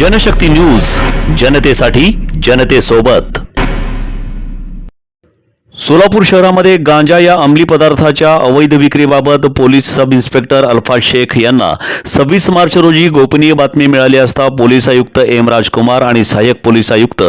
Janshakti news जनतेसाठी जनतेसोबत. सोलापूर शहरामध्ये गांजा या अंमली पदार्थाच्या अवैध विक्रीबाबत पोलीस सब इन्स्पेक्टर अल्फाज शेख यांना सव्वीस मार्च रोजी गोपनीय बातमी मिळाली असता पोलीस आयुक्त एम राजकुमार आणि सहाय्यक पोलीस आयुक्त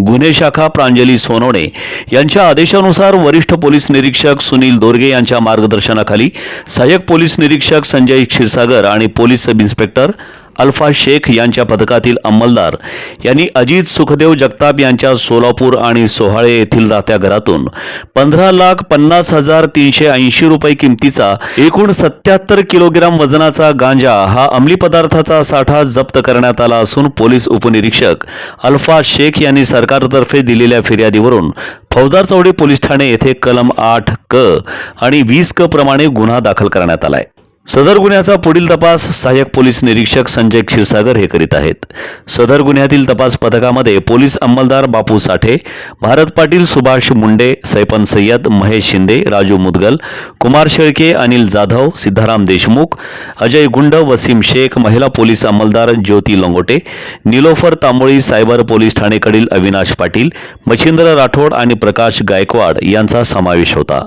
गुन्हे शाखा प्रांजली सोनवणे यांच्या आदेशानुसार वरिष्ठ पोलीस निरीक्षक सुनील दोरगे यांच्या मार्गदर्शनाखाली सहाय्यक पोलीस निरीक्षक संजय क्षीरसागर आणि police sub inspector Alfa Shaikh यांच्या पथकातील अंमलदार यांनी अजित सुखदेव जगताप यांच्या सोलापूर आणि सोहाळे येथील राहत्या घरातून पंधरा लाख पन्नास हजार तीनशे ऐंशी रुपये किमतीचा एकूण सत्याहत्तर किलोग्राम वजनाचा गांजा हा अंमली पदार्थाचा साठा जप्त करण्यात आला असून पोलीस उपनिरीक्षक अल्फा शेख यांनी सरकारतर्फे दिलेल्या फिर्यादीवरून फौजदार चौडी पोलीस ठाणे येथे कलम आठ क आणि वीस क प्रमाणे गुन्हा दाखल करण्यात आलाय. सदर गुन्ह्याचा पुढील तपास सहाय्यक पोलीस निरीक्षक संजय क्षीरसागर हे करीत आहेत. सदर गुन्ह्यातील तपास पथकामध्ये पोलीस अंमलदार बापू साठे भारत पाटील सुभाष मुंडे सैपन सय्यद महेश शिंदे राजू मुदगल कुमार शेळके अनिल जाधव सिद्धाराम देशमुख अजय गुंड वसीम शेख महिला पोलीस अंमलदार ज्योती लंगोटे निलोफर तांबोळी सायबर पोलीस ठाणेकडील अविनाश पाटील मच्छिंद्र राठोड आणि प्रकाश गायकवाड यांचा समावेश होता.